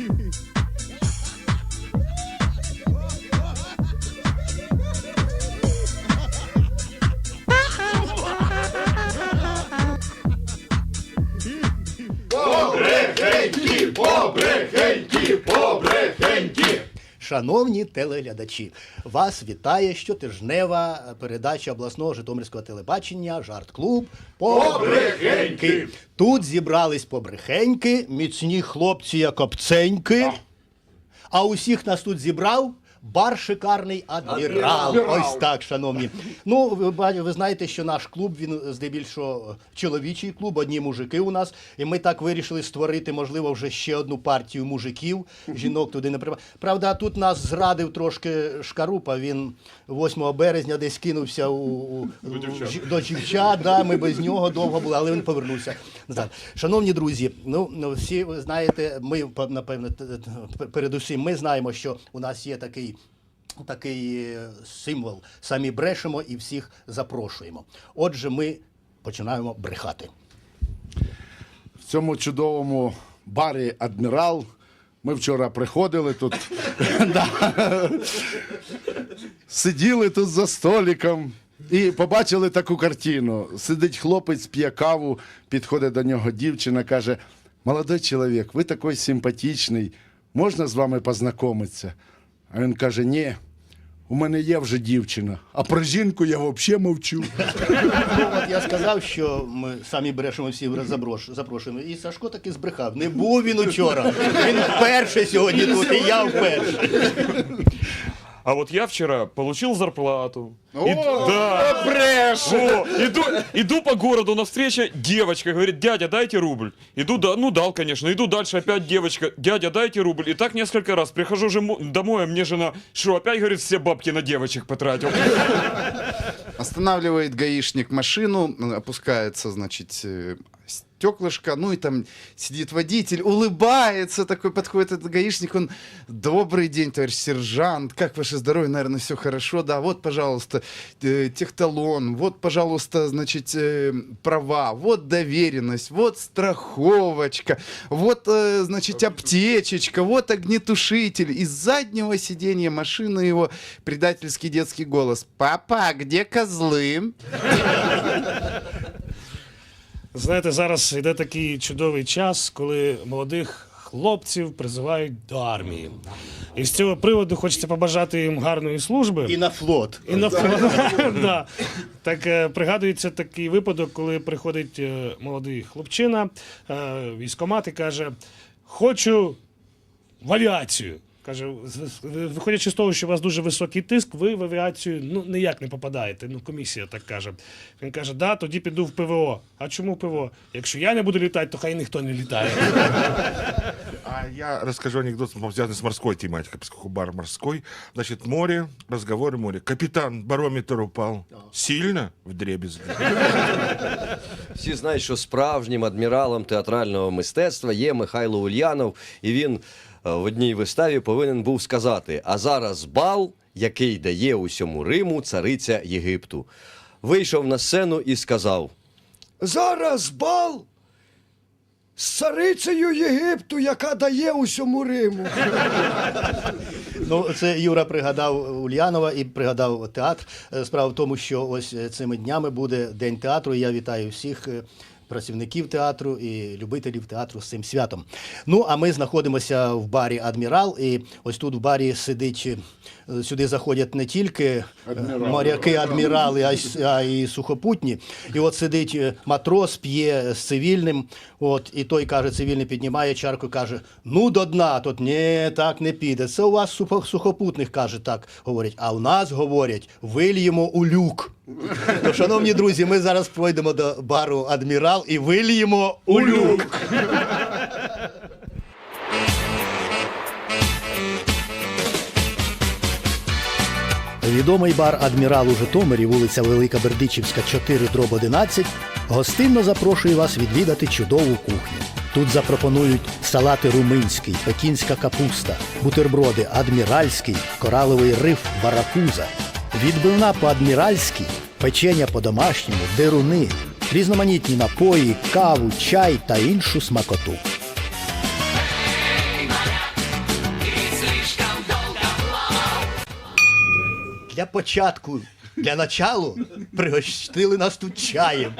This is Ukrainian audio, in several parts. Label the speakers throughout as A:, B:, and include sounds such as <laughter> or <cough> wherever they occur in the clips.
A: TV. <laughs> Шановні телеглядачі, вас вітає щотижнева передача обласного Житомирського телебачення Жарт-клуб Побрехеньки. Тут зібрались побрехеньки, міцні хлопці як обценьки. А усіх нас тут зібрав бар шикарний адмірал. Ось так, шановні. Ну, ви, ви знаєте, що наш клуб він здебільшого чоловічий клуб, одні мужики у нас. І ми так вирішили створити, можливо, вже ще одну партію мужиків. Жінок туди не прийма. Правда, тут нас зрадив трошки шкарупа. Він 8 березня десь кинувся у, у, у- до дівчат. Да, ми без нього довго були, але він повернувся назад. Шановні друзі, ну ну, всі ви знаєте, ми напевно передусім ми знаємо, що у нас є такий. Такий е, символ. Самі брешемо і всіх запрошуємо. Отже, ми починаємо брехати.
B: в цьому чудовому барі Адмірал. Ми вчора приходили тут. <laughs> Сиділи тут за столиком і побачили таку картину. Сидить хлопець, п'є каву, підходить до нього дівчина, каже: Молодой чоловік, ви такий симпатичний, можна з вами познайомитися? А він каже: Ні. У мене є вже дівчина, а про жінку я взагалі мовчу.
A: Ну, от я сказав, що ми самі брешемо всі заброш- запрошуємо. І Сашко таки збрехав. Не був він учора. Він вперше сьогодні тут, і я вперше.
C: А вот я вчера получил зарплату.
B: О,
C: И- да. О, иду, иду по городу навстречу, девочка говорит, дядя, дайте рубль. Иду, да, ну дал, конечно. Иду дальше, опять девочка, дядя, дайте рубль. И так несколько раз. Прихожу же мо- домой, а мне жена, что, опять, говорит, все бабки на девочек потратил.
D: Останавливает гаишник машину, опускается, значит, э, стеклышко, ну и там сидит водитель, улыбается, такой подходит этот гаишник, он, добрый день, товарищ сержант, как ваше здоровье, наверное, все хорошо, да, вот, пожалуйста, э, техталон, вот, пожалуйста, значит, э, права, вот доверенность, вот страховочка, вот, э, значит, аптечечка, вот огнетушитель. Из заднего сиденья машины его предательский детский голос. Папа, где козлы?
E: Знаєте, зараз йде такий чудовий час, коли молодих хлопців призивають до армії. І з цього приводу хочеться побажати їм гарної служби.
A: І на флот.
E: І на <laughs> да. Так е, пригадується такий випадок, коли приходить е, молодий хлопчина, е, військомат і каже: Хочу в авіацію. Каже, виходячи з того, що у вас дуже високий тиск, ви в авіацію ну ніяк не попадаєте. Ну, комісія так каже. Він каже: да, тоді піду в ПВО. А чому ПВО? Якщо я не буду літати, то хай ніхто не літає.
F: А я расскажу анекдот, связанный с морской тематикой, поскольку бар морской. Значит, море, разговоры море. Капитан, барометр упал. Сильно в дребезги.
G: Всі знають, що справжнім адміралом театрального мистецтва є Михайло Ульянов, і він в одній виставі повинен був сказати: а зараз бал, який дає усьому Риму цариця Єгипту. Вийшов на сцену і сказав: Зараз бал з царицею Єгипту, яка дає усьому Риму.
A: Ну, це Юра пригадав Ульянова і пригадав театр. Е, Справа в тому, що ось е, цими днями буде День театру. і Я вітаю всіх е, працівників театру і любителів театру з цим святом. Ну, а ми знаходимося в барі Адмірал, і ось тут в барі сидить. Сюди заходять не тільки е, моряки, адмірали, а, й- а й сухопутні. І от сидить е, матрос, п'є з цивільним. От, і той каже, цивільний піднімає чарку і каже: Ну, до дна, тут ні, так не піде. Це у вас сухо- сухопутних каже, так говорять. А у нас говорять, вильємо у люк. То, шановні друзі, ми зараз пройдемо до бару Адмірал і вильємо у люк. Відомий бар Адмірал у Житомирі, вулиця Велика Бердичівська, 4 дроб 11, гостинно запрошує вас відвідати чудову кухню. Тут запропонують салати руминський, пекінська капуста, бутерброди адміральський, кораловий риф, баракуза, відбивна по-адміральськи, печення по-домашньому, деруни, різноманітні напої, каву, чай та іншу смакоту. Для початку, для началу пригостили нас тут чаєм.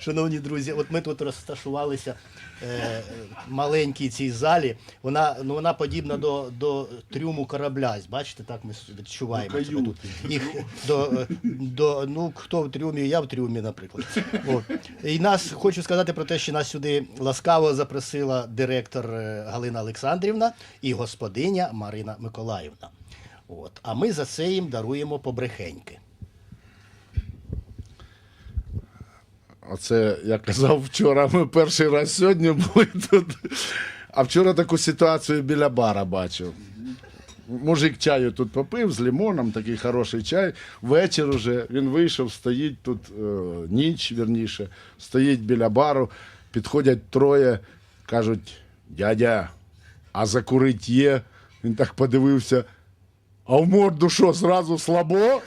A: Шановні друзі, от ми тут розташувалися е, маленькій цій залі. Вона, ну, вона подібна до, до трюму корабля. Бачите, так ми відчуваємо. себе тут. І до, до, ну, хто в трюмі, я в трюмі, наприклад. От. І нас хочу сказати про те, що нас сюди ласкаво запросила директор е, Галина Олександрівна і господиня Марина Миколаївна. От. А ми за це їм даруємо побрехеньки.
B: Оце я казав вчора. Ми перший раз сьогодні були тут. А вчора таку ситуацію біля бара бачив. Мужик чаю тут попив з лимоном, такий хороший чай. Вечір уже він вийшов, стоїть тут е, ніч, вірніше, стоїть біля бару, підходять троє, кажуть: дядя, а закурить є. Він так подивився. А в морду що, зразу слабо?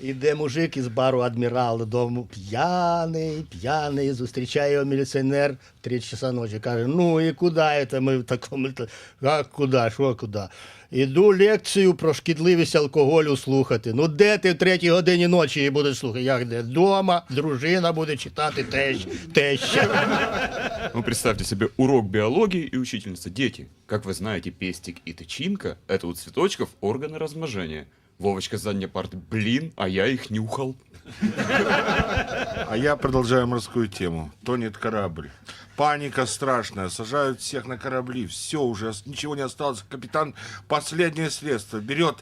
A: Іде мужик із бару Адмірал додому п'яний, п'яний, зустрічає його міліціонер в 3 часа ночі. Каже: ну і куди це ми в такому. т- А куди? Що куди? Іду лекцію про шкідливість алкоголю слухати. Ну де ти в третій годині ночі її будеш слухати? Як де? Дома, дружина буде читати теж, теща.
C: Ну, представьте себе урок биологии и учительница. Дети, как вы знаете, пестик и тычинка – это у цветочков органы размножения. Вовочка с задней блин, а я их нюхал.
F: А я продолжаю морскую тему. Тонет корабль. Паника страшная. Сажают всех на корабли. Все уже, ничего не осталось. Капитан последнее средство. Берет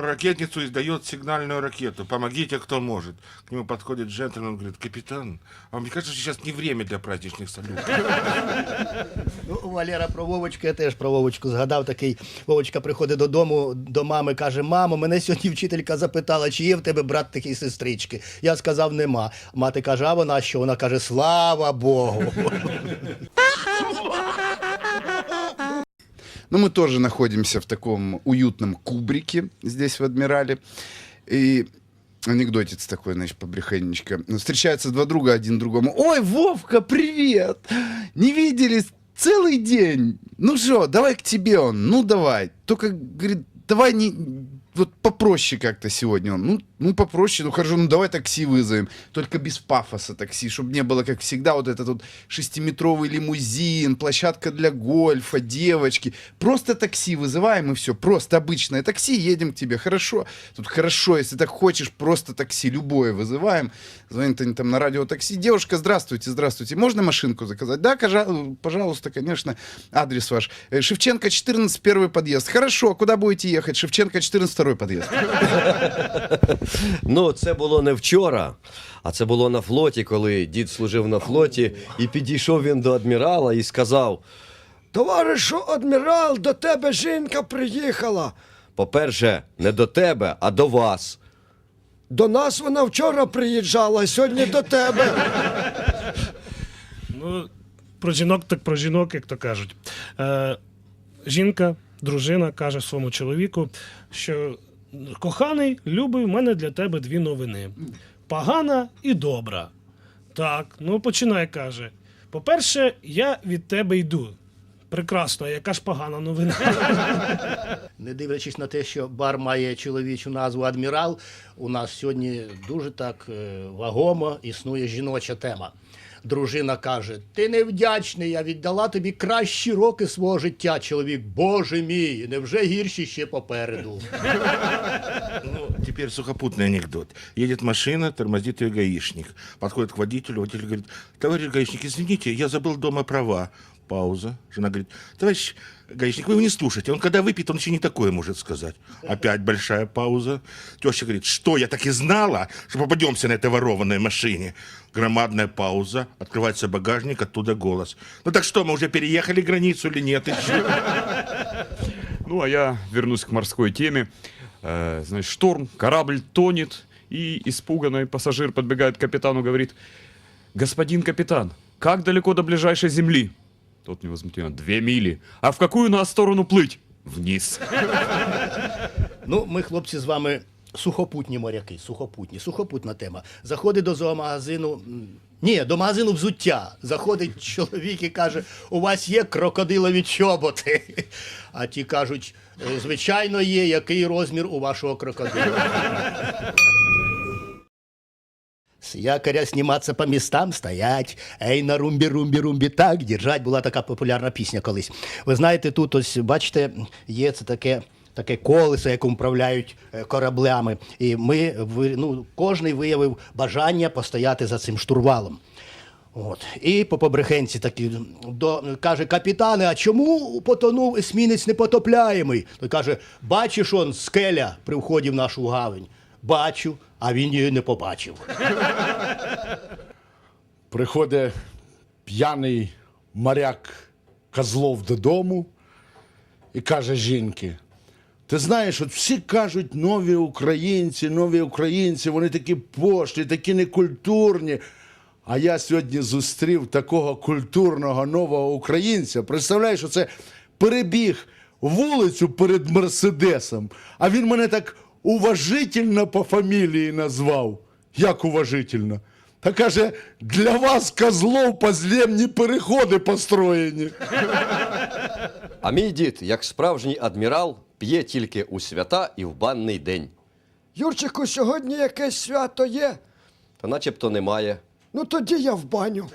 F: ракетницу и сдает сигнальную ракету. Помогите, кто может. К нему подходит джентльмен, он говорит, капитан, а мне кажется, сейчас не время для праздничных салютов.
A: Ну, Валера про Вовочку, я теж про Вовочку згадав такий. Вовочка приходить додому до мами, каже: Мамо, мене сьогодні вчителька запитала, чи є в тебе брат такий сестрички. Я сказав, нема. Мати каже, а вона що? Вона каже, слава Богу.
D: Ну, мы тоже находимся в таком уютном кубрике здесь, в Адмирале. И анекдотец такой, значит, побрехенечка. Ну, Встречаются два друга один другому. Ой, Вовка, привет! Не виделись целый день. Ну что, давай к тебе он. Ну, давай. Только, говорит, давай не... Вот попроще как-то сегодня. Ну, ну, попроще, ну хорошо, ну давай такси вызовем. Только без пафоса такси, чтобы не было, как всегда, вот этот вот шестиметровый лимузин, площадка для гольфа, девочки. Просто такси вызываем и все. Просто обычное такси, едем к тебе. Хорошо. Тут хорошо, если так хочешь, просто такси любое вызываем. Звонит они там на радио такси. Девушка, здравствуйте, здравствуйте. Можно машинку заказать? Да, пожалуйста, конечно. Адрес ваш. Э, Шевченко 14, первый подъезд. Хорошо, куда будете ехать? Шевченко 14, второй подъезд.
G: Ну, це було не вчора, а це було на флоті, коли дід служив на флоті, і підійшов він до адмірала і сказав: Товаришу адмірал, до тебе жінка приїхала. По-перше, не до тебе, а до вас. До нас вона вчора приїжджала, а сьогодні до тебе.
E: Ну, про жінок, так про жінок, як то кажуть. Е, жінка, дружина каже своєму чоловіку, що коханий, любий, в мене для тебе дві новини: погана і добра. Так, ну починай, каже. По-перше, я від тебе йду. Прекрасно, яка ж погана новина. <laughs>
A: Не дивлячись на те, що бар має чоловічу назву Адмірал, у нас сьогодні дуже так е, вагомо існує жіноча тема. Дружина каже: Ти невдячний, я віддала тобі кращі роки свого життя. Чоловік, боже мій, невже гірші ще попереду. <laughs>
F: Ну, теперь сухопутный анекдот. Едет машина, тормозит ее гаишник. Подходит к водителю, водитель говорит, товарищ гаишник, извините, я забыл дома права. Пауза. Жена говорит, товарищ гаишник, вы его не слушайте. Он когда выпьет, он еще не такое может сказать. Опять большая пауза. Теща говорит, что, я так и знала, что попадемся на этой ворованной машине. Громадная пауза. Открывается багажник, оттуда голос. Ну так что, мы уже переехали границу или нет? <laughs>
C: Ну, а я вернусь к морской теме. Э, значит, шторм, корабль тонет, и испуганный пассажир подбегает к капитану, говорит, «Господин капитан, как далеко до ближайшей земли?» Тот невозмутимо, «Две мили. А в какую нас сторону плыть?» «Вниз».
A: Ну, ми, хлопці, з вами сухопутні моряки, сухопутні, сухопутна тема. Заходить до зоомагазину. Ні, до магазину взуття. Заходить чоловік і каже: у вас є крокодилові чоботи. А ті кажуть, «Е, звичайно, є, який розмір у вашого крокодила. С якоря сниматься по местам стоять. Ей на румбі, румбі, румбі так держать. Була така популярна пісня колись. Ви знаєте, тут ось бачите, є це таке. Таке колесо, яким управляють е, кораблями. І ми ну, кожний виявив бажання постояти за цим штурвалом. От. І по побрехенці такі до, каже, капітане, а чому потонув есмінець непотопляємий? Той каже, бачиш он скеля при вході в нашу гавань. Бачу, а він її не побачив.
B: Приходить п'яний моряк Козлов додому і каже жінки: ти знаєш, от всі кажуть нові українці, нові українці, вони такі пошлі, такі некультурні. А я сьогодні зустрів такого культурного нового українця. Представляєш, оце перебіг вулицю перед Мерседесом, а він мене так уважительно по фамілії назвав. Як уважительно? Та каже, для вас, козлов, позлємні переходи построєні.
G: А мій дід, як справжній адмірал, п'є тільки у свята і в банний день.
H: Юрчику, сьогодні якесь свято є.
G: Та начебто немає.
H: Ну тоді я в баню.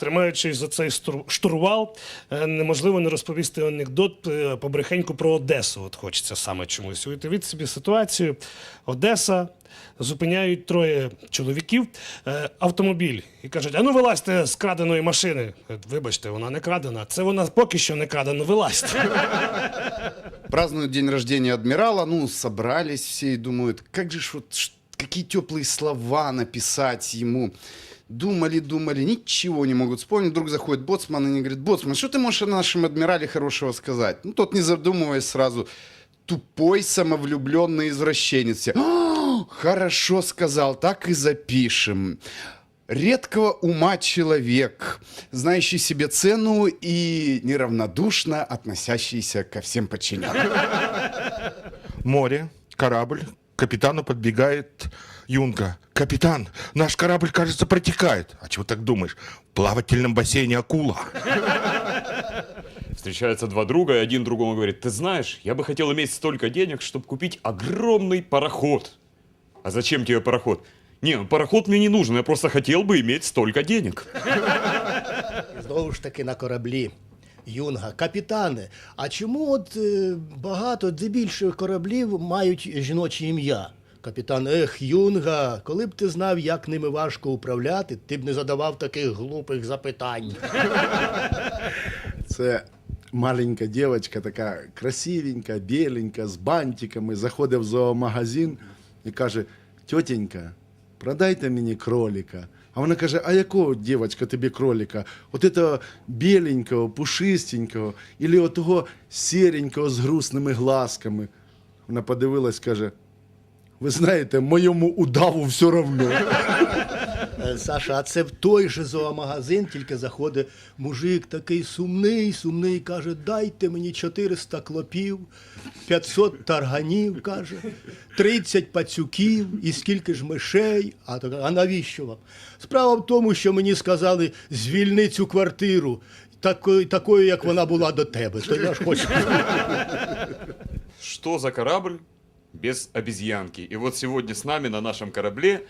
E: Тримаючись за цей штурвал, е, неможливо не розповісти анекдот е, побрехеньку про Одесу. От хочеться саме чомусь. Уявіть собі ситуацію. Одеса. Зупиняють троє чоловіків е, автомобіль і кажуть: а ну вилазьте з краденої машини. Вибачте, вона не крадена. Це вона поки що не крадена. Вилазьте. <laughs>
D: Празднуют день рождения адмирала, ну, собрались все и думают, как же ж вот, какие теплые слова написать ему. Думали, думали, ничего не могут вспомнить. Вдруг заходит боцман и не говорит, боцман, что ты можешь о нашем адмирале хорошего сказать? Ну, тот, не задумываясь сразу, тупой самовлюбленный извращенец. Все, «А, Хорошо сказал, так и запишем. Редкого ума человек, знающий себе цену и неравнодушно относящийся ко всем подчиненным.
F: Море, корабль, к капитану подбегает Юнга. Капитан, наш корабль, кажется, протекает. А чего так думаешь? В плавательном бассейне акула.
C: Встречаются два друга, и один другому говорит, ты знаешь, я бы хотел иметь столько денег, чтобы купить огромный пароход. А зачем тебе пароход? Не, пароход мне не нужен, я просто хотел бы иметь столько денег.
A: Знову ж таки на кораблі. Юнга, капітане, а чому от е, багато дебільших кораблів мають жіноче ім'я? Капітан, ех, Юнга, коли б ти знав, як ними важко управляти, ти б не задавав таких глупих запитань.
B: Це маленька дівчинка, така красивенька, біленька, з бантиками, заходить в зоомагазин і каже: тьотенька, продайте мені кролика. А вона каже: А якого дівчинка тобі кролика? От этого біленького, пушистенького, или от того сіренького з грустними глазками. Вона подивилась, каже: ви знаєте, моєму удаву все равно.
A: Е, Саша, а це в той же зоомагазин, тільки заходить мужик такий сумний, сумний, каже, дайте мені 400 клопів, 500 тарганів, каже, 30 пацюків і скільки ж мишей. А, а навіщо вам? Справа в тому, що мені сказали, звільни цю квартиру. такою, такою, як вона була до тебе. То я ж хочу.
C: Что за корабль без обезьянки? И вот сегодня с нами на нашем корабле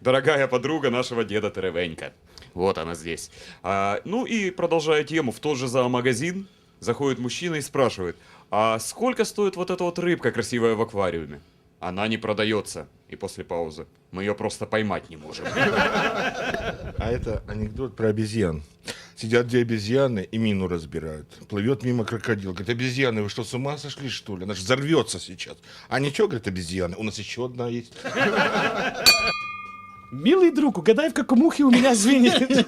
C: дорогая подруга нашего деда Теревенька. Вот она здесь. А, ну и продолжая тему, в тот же зоомагазин заходит мужчина и спрашивает, а сколько стоит вот эта вот рыбка красивая в аквариуме? Она не продается. И после паузы. Мы ее просто поймать не можем.
F: А это анекдот про обезьян. Сидят две обезьяны и мину разбирают. Плывет мимо крокодил. Говорит, обезьяны, вы что, с ума сошли, что ли? Она же взорвется сейчас. А ничего, говорит, обезьяны, у нас еще одна есть.
E: Милий друг, угадай, в какому мухи у мене звінять.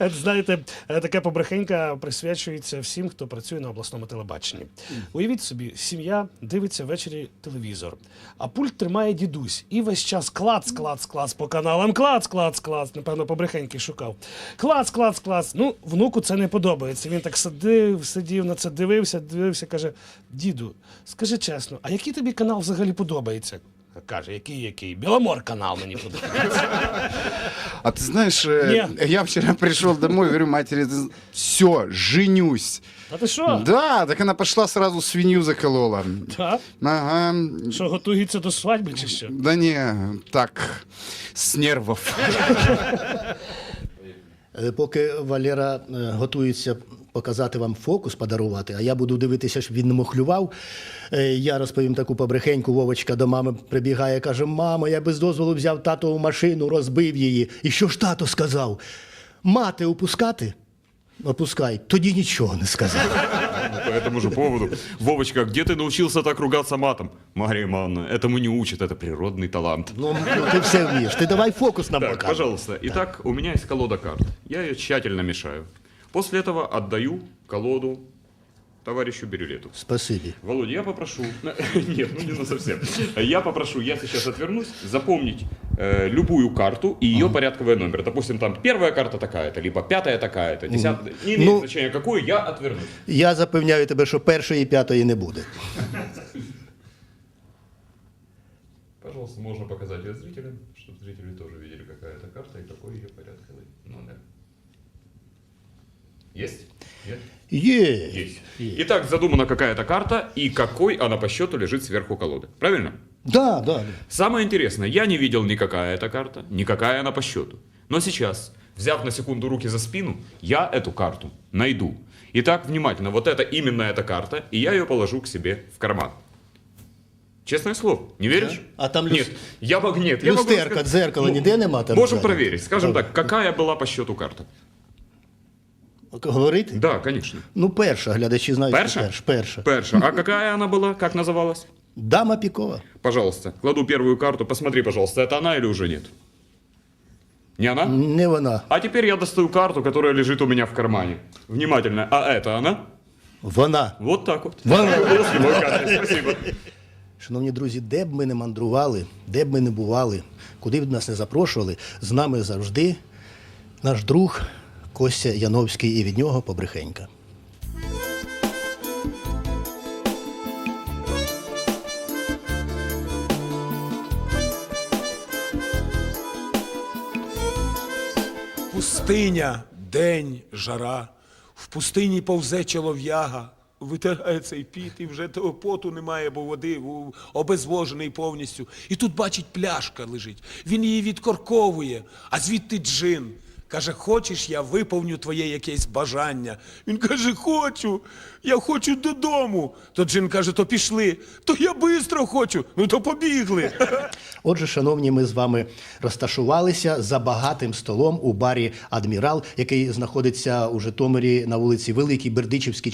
E: <laughs> Знаєте, така побрехенька присвячується всім, хто працює на обласному телебаченні. Уявіть собі, сім'я дивиться ввечері телевізор, а пульт тримає дідусь. І весь час клац, клац, клац по каналам, клац, клац, клац. Напевно, побрехеньки шукав. Клац, клац, клац. Ну, внуку це не подобається. Він так сидив, сидів на це, дивився, дивився, каже: діду, скажи чесно, а який тобі канал взагалі подобається? Каже, який, який? Біломор канал мені подобається.
D: А ты знаешь, э, я вчера пришел домой, говорю матери, все, женюсь.
E: А ти що?
D: Да, так она пошла сразу свинью заколола.
E: Так?
D: Ага,
E: Що готується до свадьби чи що?
D: да не, так, с нервов. <laughs>
A: Е, Поки Валера е, готується показати вам фокус, подарувати, а я буду дивитися, щоб він не мохлював. е, Я розповім таку побрехеньку. Вовочка до мами прибігає, каже: Мамо, я без дозволу взяв татову машину, розбив її. І що ж тато сказав? Мати опускати? Опускай. Тоді нічого не сказав.
C: По этому же поводу. Вовочка, где ты научился так ругаться матом? Мария Ивановна, этому не учат, это природный талант.
A: Ну, ну ти все вмієш. Ти давай фокус нам
C: Так,
A: покажи.
C: пожалуйста. Итак, у меня есть колода карт. Я ее тщательно мешаю. После этого отдаю колоду товарищу Берилету.
A: Спасибі.
C: Володя, я попрошу... <laughs> Нет, ну не на совсем. Я попрошу, я сейчас отвернусь, запомнить э, любую карту и ее порядковый номер. Допустим, там первая карта такая-то, либо пятая такая-то, десятая. Не имеет
A: Ну-
C: значения какую, я отвернусь.
A: Я запевняю тебе, що першої і п'ятої не буде.
C: Пожалуйста, можно показать ее зрителям, чтобы зрители тоже видели, какая это карта и какой ее порядковый номер. Есть? Нет?
A: Є.
C: Есть. Итак, задумана какая-то карта и какой она по счету лежит сверху колоды. Правильно?
A: Да, да.
C: Самое интересное, я не видел никакая эта карта, никакая она по счету. Но сейчас, взяв на секунду руки за спину, я эту карту найду. Итак, внимательно, вот это именно эта карта, и я ее положу к себе в карман. Честное слово, не веришь?
A: А там люс-
C: Нет, я могу, нет. я могу
A: Люстерка,
C: рассказать.
A: дзеркало ніде нема там.
C: Можем
A: ззаду?
C: проверить. Скажем так, какая была по счету карта?
A: Говорити?
C: Да, конечно.
A: Ну, перша, глядачі знають.
C: Перша?
A: Перша. перша.
C: Перша. А какая она была? Как называлась?
A: Дама Пікова.
C: Пожалуйста, кладу первую карту. Посмотри, пожалуйста, это она или уже нет? Не она?
A: Не вона.
C: А теперь я достаю карту, которая лежит у меня в кармане. Внимательно. А это она?
A: Вона.
C: Вот так вот.
A: Вона. <laughs>
C: После мой карты. Спасибо.
A: Шановні друзі, де б ми не мандрували, де б ми не бували, куди б нас не запрошували, з нами завжди наш друг Костя Яновський і від нього побрехенька.
I: Пустиня, день, жара. В пустині повзе чолов'яга, витирає цей піт, і вже того поту немає, бо води обезвожений повністю. І тут бачить, пляшка лежить. Він її відкорковує, а звідти джин. Каже, хочеш, я виповню твоє якесь бажання. Він каже, хочу, я хочу додому. То джин каже, то пішли. То я бистро хочу. Ну то побігли. <laughs>
A: Отже, шановні, ми з вами розташувалися за багатим столом у барі Адмірал, який знаходиться у Житомирі на вулиці Великій Бердичівській,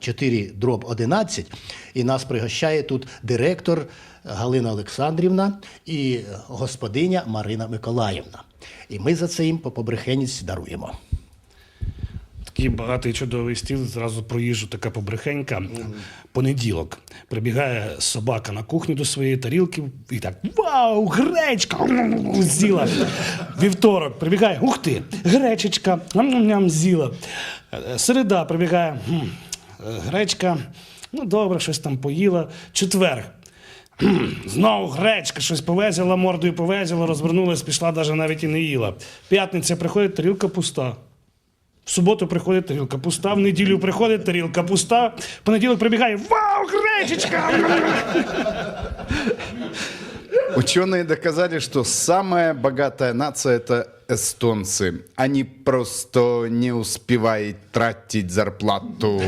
A: 4 дроб 11. І нас пригощає тут директор Галина Олександрівна і господиня Марина Миколаївна. І ми за це їм по побрехенець даруємо.
E: Такий багатий чудовий стіл, зразу про їжу така побрехенька. Понеділок. Прибігає собака на кухню до своєї тарілки і так: Вау, гречка! <laughs> З'їла. Вівторок прибігає, ух ти, гречечка, ням з'їла. Е, Середа прибігає, е, гречка, ну добре, щось там поїла. Четверг. «Хм, <clears throat> Знову гречка, щось повезла, мордою повезла, розвернулась, пішла, навіть навіть і не їла. П'ятниця приходить, тарілка пуста. В суботу приходить тарілка пуста, в неділю приходить тарілка пуста, в понеділок прибігає Вау, гречечка! <laughs>
D: Ученые доказали, что самая богатая нация это эстонцы. Они просто не успевают тратить зарплату.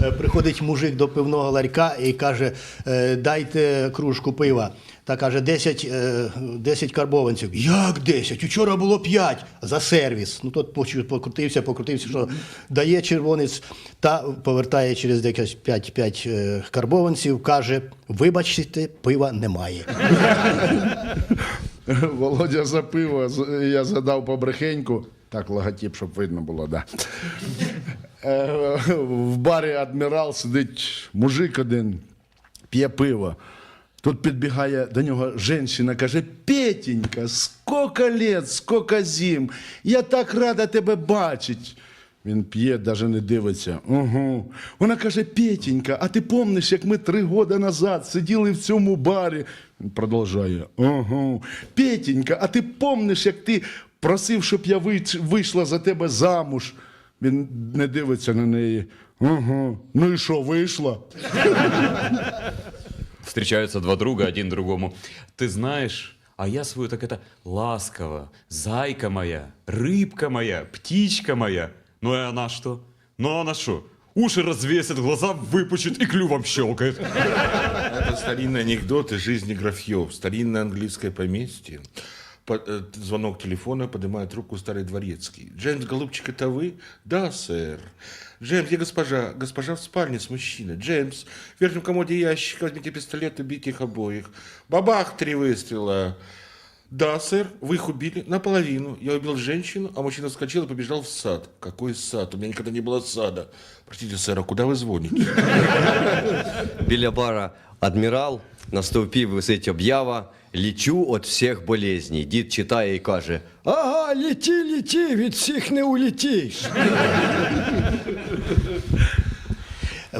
A: Е, Приходить мужик до пивного ларька і каже: е, дайте кружку пива. Та каже, 10, е, 10 карбованців. Як 10? Учора було 5 за сервіс. Ну почу- покрутився, покрутився, що дає червонець та повертає через декілька 5, 5 е, карбованців, каже: вибачте, пива немає. <laughs>
B: Володя за пиво, я задав побрехеньку. Так, логотип, щоб видно було, да. Е, В барі адмірал сидить мужик один, п'є пиво. Тут підбігає до нього жінка, каже: Петенька, скільки лет, скільки зим. Я так рада тебе бачить. Він п'є, навіть не дивиться. Угу. Вона каже: Петенька, а ти пам'ятаєш, як ми три роки назад сиділи в цьому барі? Він продовжує. Угу. Петенька, а ти пам'ятаєш, як ти просив, щоб я вийшла за тебе замуж? Він не дивиться на неї. Угу. Ну і що, вийшла?
C: Встречаются два друга один другому. Ты знаешь, а я свою так это ласково, зайка моя, рыбка моя, птичка моя. Ну и она что? Ну она что? Уши развесит, глаза выпучит и клювом щелкает.
F: Это старинный анекдот из жизни графьев. Старинное английское поместье. По- э, звонок телефона, поднимает руку старый дворецкий. «Джеймс, голубчик, это вы?» «Да, сэр». «Джеймс, где госпожа?» «Госпожа в спальне с мужчиной». «Джеймс, в верхнем комоде ящик, возьмите пистолет, убейте их обоих». «Бабах!» Три выстрела. «Да, сэр, вы их убили наполовину. Я убил женщину, а мужчина вскочил и побежал в сад». «Какой сад? У меня никогда не было сада». «Простите, сэр, а куда вы звоните?» <laughs>
G: Біля бара адмірал на стовпі висить об'ява Лічу від всіх болезней. Дід читає і каже:
H: Ага, літі, літі, від всіх не улітіш.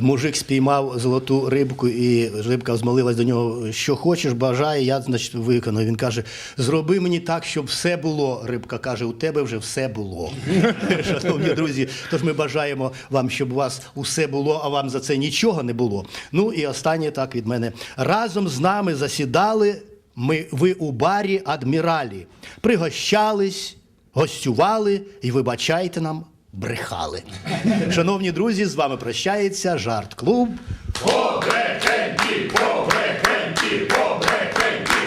A: Мужик спіймав золоту рибку, і рибка змолилась до нього, що хочеш, бажає, я, значить, виконую. Він каже: зроби мені так, щоб все було. Рибка каже, у тебе вже все було. <laughs> Шановні друзі, тож ми бажаємо вам, щоб у вас усе було, а вам за це нічого не було. Ну і останнє так від мене. Разом з нами засідали ми, ви у барі адміралі, пригощались, гостювали і, вибачайте нам, брехали. Шановні друзі, з вами прощається жарт клуб.
J: Побрехеньки, побрехеньки, побрехеньки.